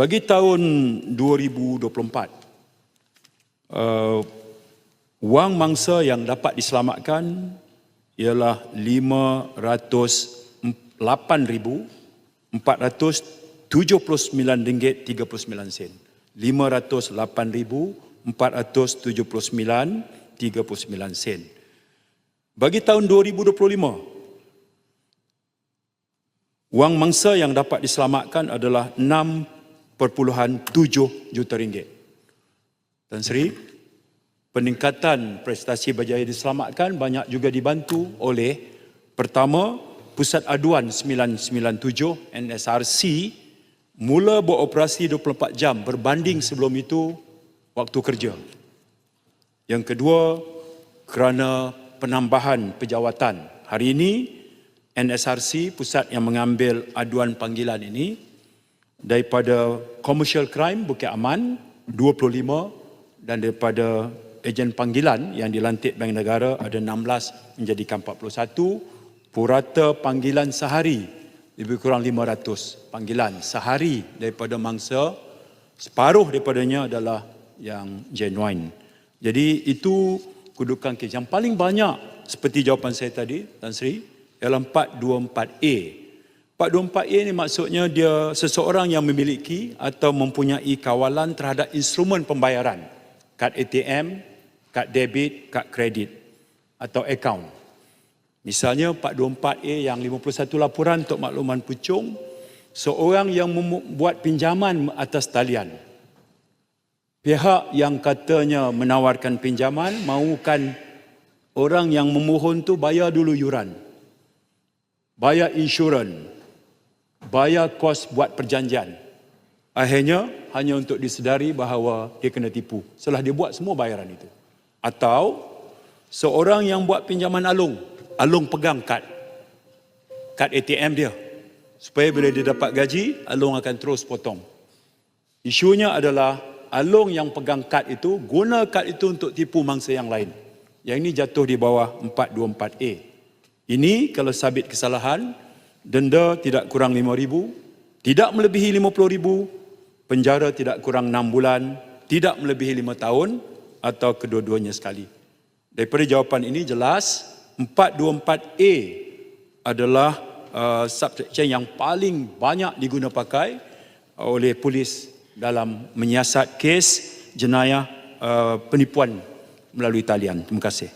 Bagi tahun 2024, uh, wang mangsa yang dapat diselamatkan ialah 508,479 ringgit 39 sen. 508,479 39 sen. Bagi tahun 2025, wang mangsa yang dapat diselamatkan adalah 6.7 juta ringgit. Tan Sri, peningkatan prestasi berjaya diselamatkan banyak juga dibantu oleh pertama Pusat Aduan 997 NSRC mula beroperasi 24 jam berbanding sebelum itu waktu kerja. Yang kedua kerana penambahan pejawatan. Hari ini NSRC pusat yang mengambil aduan panggilan ini daripada commercial crime Bukit Aman 25 dan daripada ejen panggilan yang dilantik Bank Negara ada 16 menjadikan 41 purata panggilan sehari lebih kurang 500 panggilan sehari daripada mangsa separuh daripadanya adalah yang genuine. Jadi itu kedudukan kes. Yang paling banyak seperti jawapan saya tadi, Tan Sri, ialah 424A. 424A ni maksudnya dia seseorang yang memiliki atau mempunyai kawalan terhadap instrumen pembayaran. Kad ATM, kad debit, kad kredit atau akaun. Misalnya 424A yang 51 laporan untuk makluman pucung, seorang yang membuat pinjaman atas talian Pihak yang katanya menawarkan pinjaman mahukan orang yang memohon tu bayar dulu yuran. Bayar insurans. Bayar kos buat perjanjian. Akhirnya hanya untuk disedari bahawa dia kena tipu. Setelah dia buat semua bayaran itu. Atau seorang yang buat pinjaman alung. Alung pegang kad. Kad ATM dia. Supaya bila dia dapat gaji, alung akan terus potong. Isunya adalah Along yang pegang kad itu guna kad itu untuk tipu mangsa yang lain. Yang ini jatuh di bawah 424A. Ini kalau sabit kesalahan, denda tidak kurang RM5,000, tidak melebihi RM50,000, penjara tidak kurang 6 bulan, tidak melebihi 5 tahun atau kedua-duanya sekali. Daripada jawapan ini jelas 424A adalah uh, subsection yang paling banyak diguna pakai oleh polis dalam menyiasat kes jenayah uh, penipuan melalui talian. Terima kasih.